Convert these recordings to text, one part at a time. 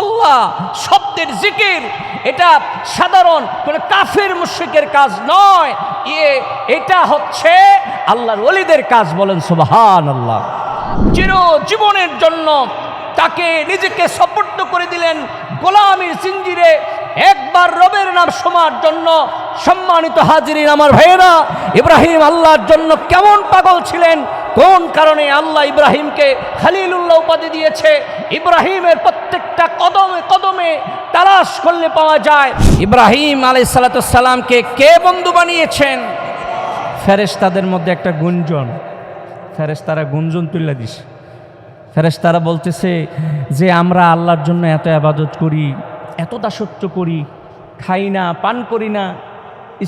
আল্লাহ শব্দের জিকির, এটা সাধারণ কোনো কাফের মুশ্রিকের কাজ নয়। এ এটা হচ্ছে আল্লাহর ওলিদের কাজ বলেন সুবহান আল্লাহ চির জীবনের জন্য তাকে নিজেকে সপর্দ করে দিলেন গোলামীর সিঞ্জিরে একবার রবের নাম শোনার জন্য সম্মানিত হাজিরিন আমার ভাইয়েরা, ইব্রাহিম আল্লাহর জন্য কেমন পাগল ছিলেন কোন কারণে আল্লাহ ইব্রাহিমকে খালিলুল্লাহ উপাধি দিয়েছে? ইব্রাহিমের প্রত্যেকটা কদমে কদমে তালাশ করলে পাওয়া যায়। ইব্রাহিম আলাই সালাতামকে কে বন্ধু বানিয়েছেন? ফেরেশতাদের মধ্যে একটা গুঞ্জন। ফেরেশতারা গুঞ্জন তুলে দিস। ফেরেশতারা বলতেছে যে, আমরা আল্লাহর জন্য এত আবাদত করি, এত দাসত্ব করি, খাই না, পান করি না,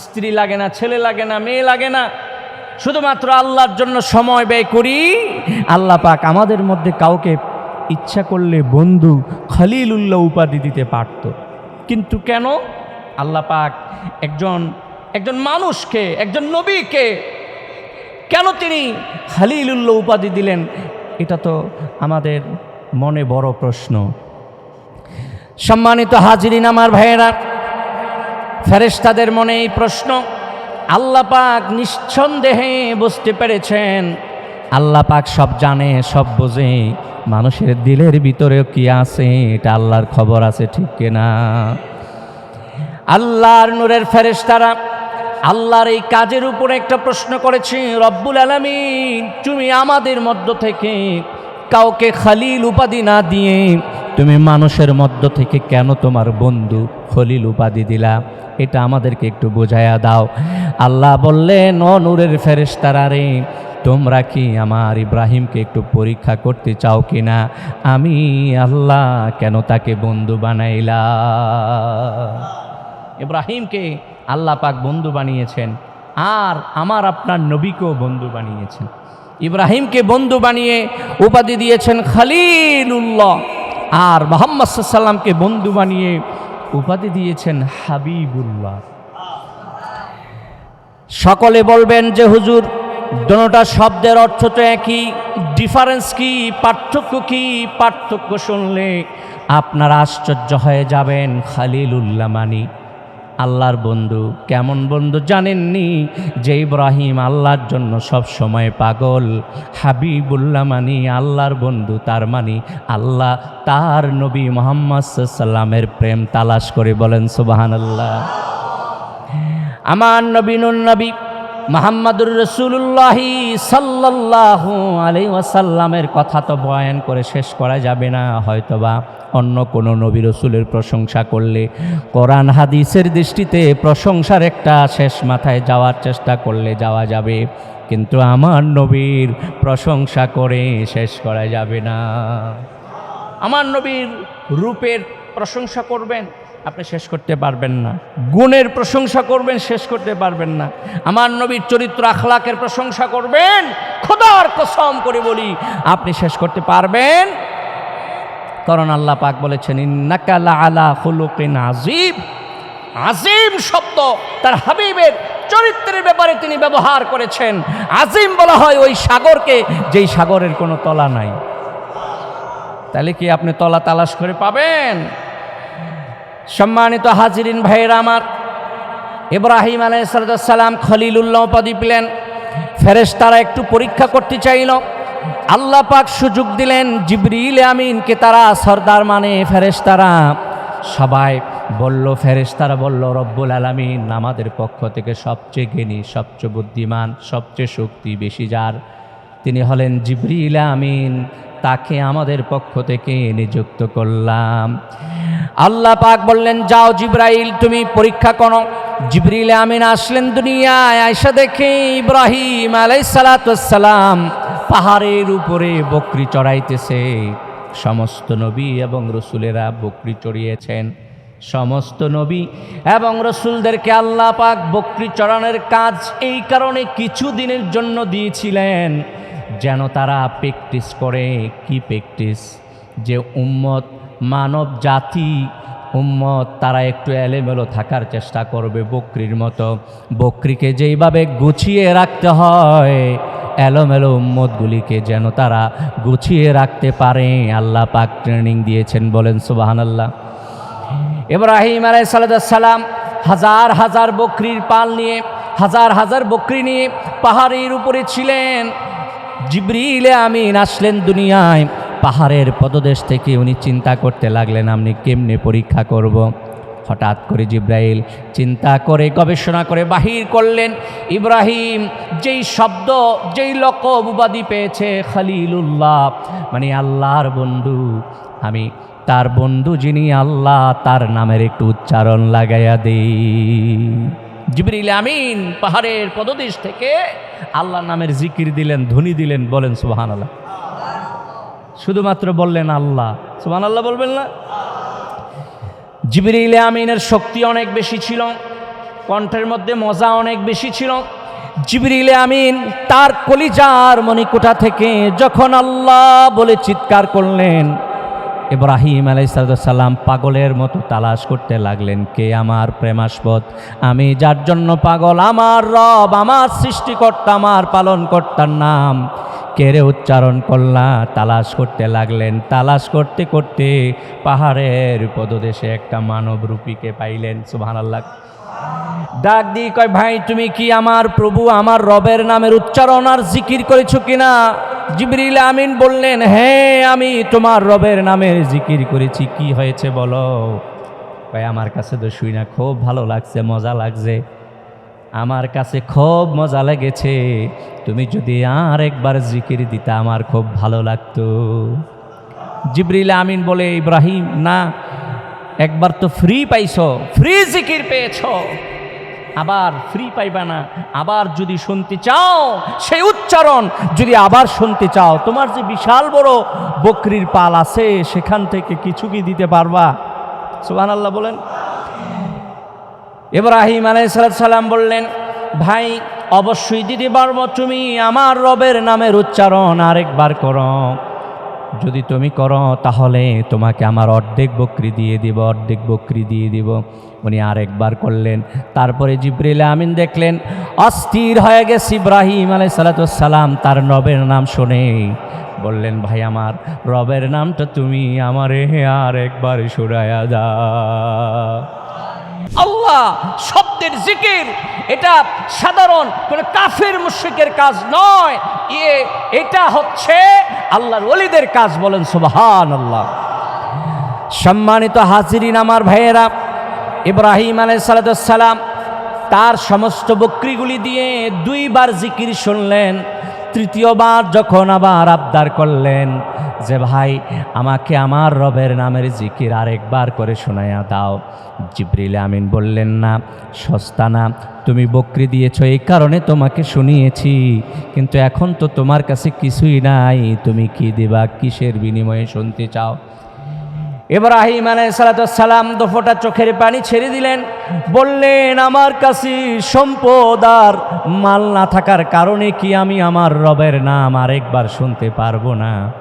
স্ত্রী লাগে না, ছেলে লাগে না, মেয়ে লাগে না শুধুমাত্র আল্লাহর জন্য সময় ব্যয় করি, আল্লাহ পাক আমাদের মধ্যে কাউকে ইচ্ছা করলে বন্ধু খলিলুল্লাহ উপাধি দিতে পারত। কিন্তু কেন? আল্লাহ পাক একজন একজন মানুষকে, একজন নবীকে কেন তিনি খালিলুল্লাহ উপাধি দিলেন? এটা তো আমাদের মনে বড় প্রশ্ন। সম্মানিত হাজিরিন, আমার ভাইয়েরা, ফেরেশতাদের মনে এই প্রশ্ন। আল্লাহ পাক নিঃসন্দেহে বুঝতে পেরেছেন। আল্লাহ পাক সব জানে, সব বোঝে। মানুষের দিলের ভিতরেও কি আছে, এটা আল্লাহর খবর আছে ঠিক কিনা? আল্লাহর নূরের ফেরেশতারা আল্লাহর এই কাজের উপরে একটা প্রশ্ন করেছে, রব্বুল আলমিন, তুমি আমাদের মধ্য থেকে কাউকে খালিল উপাধি না দিয়ে তুমি মানুষের মধ্য থেকে কেন তোমার বন্ধু খলিল উপাধি দিলা? এটা আমাদেরকে একটু বোঝায়া দাও। আল্লাহ বললেন, ও নূরের ফেরেশতারা রে, তোমরা কি আমার ইব্রাহিমকে একটু পরীক্ষা করতে চাও কি না আমি আল্লাহ কেন তাকে বন্ধু বানাইলা? ইব্রাহিমকে আল্লাহ পাক বন্ধু বানিয়েছেন, আর আমার আপনার নবীকেও বন্ধু বানিয়েছেন। ইব্রাহিমকে বন্ধু বানিয়ে উপাধি দিয়েছেন খালিলুল্লাহ। আর মোহাম্মদ সাল্লামকে বন্ধু বানিয়ে উপাধি দিয়েছেন হাবিবুল্লাহ। সকলে বলবেন যে হুজুর দোনোটা শব্দের অর্থ তো একই ডিফারেন্স কি, পার্থক্য কি, পার্থক্য শুনলে আপনারা আশ্চর্য হয়ে যাবেন, খালিলুল্লাহ মানি। আল্লাহর বন্ধু। কেমন বন্ধু জানেননি? যে ইব্রাহিম আল্লাহর জন্য সব সময় পাগল। হাবিবুল্লাহ মানি আল্লাহর বন্ধু, তার মানি আল্লাহ। তার নবী মোহাম্মদ সাল্লামের প্রেম তালাশ করে বলেন সুবাহান আল্লাহ আমার নবীন নবী মোহাম্মদুর রসুল্লাহি সাল্লাল্লাহু আলাই ওয়াসাল্লামের কথা তো বয়ান করে শেষ করা যাবে না। হয়তোবা অন্য কোনো নবী রসুলের প্রশংসা করলে কোরআন হাদিসের দৃষ্টিতে প্রশংসার একটা শেষ মাথায় যাওয়ার চেষ্টা করলে যাওয়া যাবে। কিন্তু আমার নবীর প্রশংসা করে শেষ করা যাবে না। আমার নবীর রূপের প্রশংসা করবেন? আপনি শেষ করতে পারবেন না। গুণের প্রশংসা করবেন, শেষ করতে পারবেন না। আমার নবীর চরিত্র আখলাকের প্রশংসা করবেন, খোদার কসম করে বলি, আপনি শেষ করতে পারবেন। কারণ আল্লাহ পাক বলেছেন ইন্নাকালা আলা হুলুকিন আজিব আজিম শব্দ তার হাবিবের চরিত্রের ব্যাপারে তিনি ব্যবহার করেছেন। আজিম বলা হয় ওই সাগরকে, যেই সাগরের কোনো তলা নাই। তাহলে কি আপনি তলা তালাশ করে পাবেন? সম্মানিত হাজিরিন ভাইয়েরা আমার, ইব্রাহিম আলাইসালাম খলিলুল্লাহ উপাধি পেলেন ফেরেশ তারা একটু পরীক্ষা করতে চাইল। আল্লাহ পাক সুযোগ দিলেন, জিবরিল আমিনকে তারা সর্দার মানে ফেরেশতারা। সবাই বলল, ফেরেশতারা বলল, রব্বুল আলামিন আমাদের পক্ষ থেকে সবচেয়ে জ্ঞানী, সবচেয়ে বুদ্ধিমান, সবচেয়ে শক্তি বেশি যার। তিনি হলেন জিবরিল আমিন, তাকে আমাদের পক্ষ থেকে নিযুক্ত করলাম। আল্লাহ পাক বললেন, যাও জিব্রাইল, তুমি পরীক্ষা করো। জিবরিল আমিন আসলেন দুনিয়ায় আয়সা দেখে ইব্রাহিম আলাইসালাম পাহাড়ের উপরে বকরি চড়াইতেছে। সমস্ত নবী এবং রসুলেরা বকরি চড়িয়েছেন। সমস্ত নবী এবং রসুলদেরকে আল্লাহ পাক বকরি চড়ানোর কাজ এই কারণে কিছু দিনের জন্য দিয়েছিলেন, যেন তারা প্র্যাকটিস করে। কি প্র্যাকটিস? যে উম্মত মানব জাতি উম্মত, তারা একটু এলেমেলো থাকার চেষ্টা করবে বকরির মতো। বকরিকে যেইভাবে গুছিয়ে রাখতে হয়, এলোমেলো উম্মতগুলিকে যেন তারা গুছিয়ে রাখতে পারে। আল্লাহ পাক ট্রেনিং দিয়েছেন, বলেন সুবাহান আল্লাহ ইব্রাহিম আলাই সালাম হাজার হাজার বকরির পাল নিয়ে, হাজার হাজার বকরি নিয়ে পাহাড়ের উপরে ছিলেন। জিবরিলে আমিন আসলেন দুনিয়ায়। পাহাড়ের পদদেশ থেকে উনি চিন্তা করতে লাগলেন, আমি কেমনে পরীক্ষা করব। হঠাৎ করে জিব্রাইল চিন্তা করে, গবেষণা করে বাহির করলেন, ইব্রাহিম, যেই শব্দ, যেই লকব উপাধি পেয়েছে খালিলুল্লাহ মানে আল্লাহর বন্ধু। আমি তার বন্ধু যিনি আল্লাহ, তার নামের একটু উচ্চারণ লাগাইয়া দেই। জিবরিল আমিন, পাহাড়ের পদদেশ থেকে আল্লাহ নামের জিকির দিলেন, ধ্বনি দিলেন, বলেন সুবাহান আল্লাহ শুধুমাত্র বললেন আল্লাহ। সুবাহান আল্লাহ বলবেন না? জিবরিল আমিনের শক্তি অনেক বেশি ছিল, কণ্ঠের মধ্যে মজা অনেক বেশি ছিল। জিবরিল আমিন তার কলিজার মণিকোঠা থেকে যখন আল্লাহ বলে চিৎকার করলেন, ইব্রাহিম আলাইসালাম পাগলের মতো তালাশ করতে লাগলেন, কে আমার প্রেমাস্পদ? আমি যার জন্য পাগল, আমার রব, আমার সৃষ্টিকর্তা, আমার পালনকর্তার নাম। কেড়ে উচ্চারণ করলা? তালাশ করতে লাগলেন। তালাশ করতে করতে পাহাড়ের পদদেশে একটা মানব রূপীকে পাইলেন। সুবাহান আল্লাহ ডাক দিয়ে কয়, ভাই, তুমি কি আমার প্রভু, আমার রবের নামের উচ্চারণ আর জিকির করেছ কিনা? জিবরিল আমিন বললেন হ্যাঁ আমি তোমার রবের নামের জিকির করেছি। কি হয়েছে বলো? কয়, আমার কাছে তো শুই না, খুব ভালো লাগছে, মজা লাগছে। আমার কাছে খুব মজা লেগেছে। তুমি যদি আর একবার জিকির দিতে, আমার খুব ভালো লাগতো। জিবরিল আমিন বলে, ইব্রাহিম, না, একবার তো ফ্রি পাইছো, ফ্রি জিকির পেয়েছ। আবার ফ্রি পাইবা না। আবার যদি শুনতে চাও, সেই উচ্চারণ যদি আবার শুনতে চাও, তোমার যে বিশাল বড় বকরির পাল আছে, সেখান থেকে কিছু কি দিতে পারবা? সুবাহ আল্লাহ বলেন। ইব্রাহিম আলাইসালাম বললেন, ভাই, অবশ্যই দিতে পারব তুমি আমার রবের নামের উচ্চারণ আরেকবার করো। যদি তুমি করো, তাহলে তোমাকে আমার অর্ধেক বকরি দিয়ে দিব, অর্ধেক বকরি দিয়ে দিব। উনি আরেকবার করলেন। তারপরে জিব্রিল আমিন দেখলেন, অস্থির হয়ে গেছে ইব্রাহিম আলাই সালাতাম তার রবের নাম শুনে। বললেন, ভাই, আমার রবের নামটা তুমি আমারে আর একবার শুরায়া দা আল্লাহ শব্দের জিকির, এটা সাধারণ কোন কাফের মুশ্রিকের কাজ নয়। এটা হচ্ছে আল্লাহর ওলিদের কাজ বলেন সুবহান আল্লাহ সম্মানিত হাজিরিন আমার ভাইয়েরা, ইব্রাহিম আলাইসালাম তার সমস্ত বকরিগুলি দিয়ে দুইবার জিকির শুনলেন, তৃতীয়বার যখন আবার আবদার করলেন যে ভাই, আমাকে আমার রবের নামের জিকির আরেকবার করে শোনায়া দাও। জিব্রিল আমিন বললেন, না, সস্তা না। তুমি বকরি দিয়েছ, এই কারণে তোমাকে শুনিয়েছি। কিন্তু এখন তো তোমার কাছে কিছুই নাই। তুমি কি দেবা? কিসের বিনিময়ে শুনতে চাও? ইব্রাহিম আলাইসালাম দফোটা চোখের পানি ছেড়ে দিলেন। বললেন, আমার কাছে সম্পদ আর মাল না থাকার কারণে কি আমি আমার রবের নাম আরেকবার শুনতে পারব না?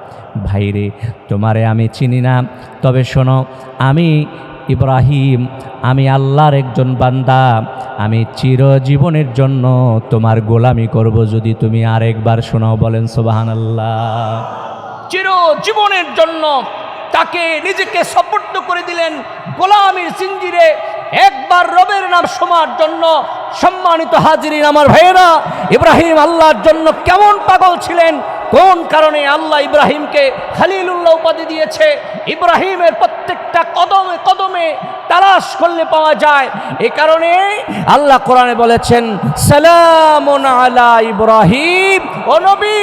ভাইরে, তোমারে আমি চিনি না। তবে শোনো, আমি ইব্রাহিম, আমি আল্লাহর একজন বান্দা। আমি চিরজীবনের জন্য তোমার গোলামি করব যদি তুমি আরেকবার শোনাও বলেন সোবাহান আল্লাহ চিরজীবনের জন্য তাকে নিজেকে সপর্দ করে দিলেন গোলামীর সিঞ্জিরে। একবার রবের নাম শোনার জন্য সম্মানিত হাজিরিন আমার ভাইয়েরা, ইব্রাহিম আল্লাহর জন্য কেমন পাগল ছিলেন কোন কারণে আল্লাহ ইব্রাহিমকে খালিলুল্লাহ উপাধি দিয়েছে? ইব্রাহিমের প্রত্যেকটা কদমে কদমে তালাশ করলে পাওয়া যায়। এ কারণে আল্লাহ কোরআনে বলেছেন সালাম আলা ইব্রাহিম। ও নবী,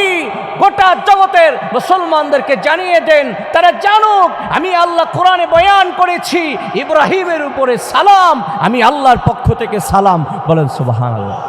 গোটা জগতের মুসলমানদেরকে জানিয়ে দেন, তারা জানুক, আমি আল্লাহ কোরআনে বয়ান করেছি, ইব্রাহিমের উপরে সালাম, আমি আল্লাহর পক্ষ থেকে সালাম। বলেন সুবাহান আল্লাহ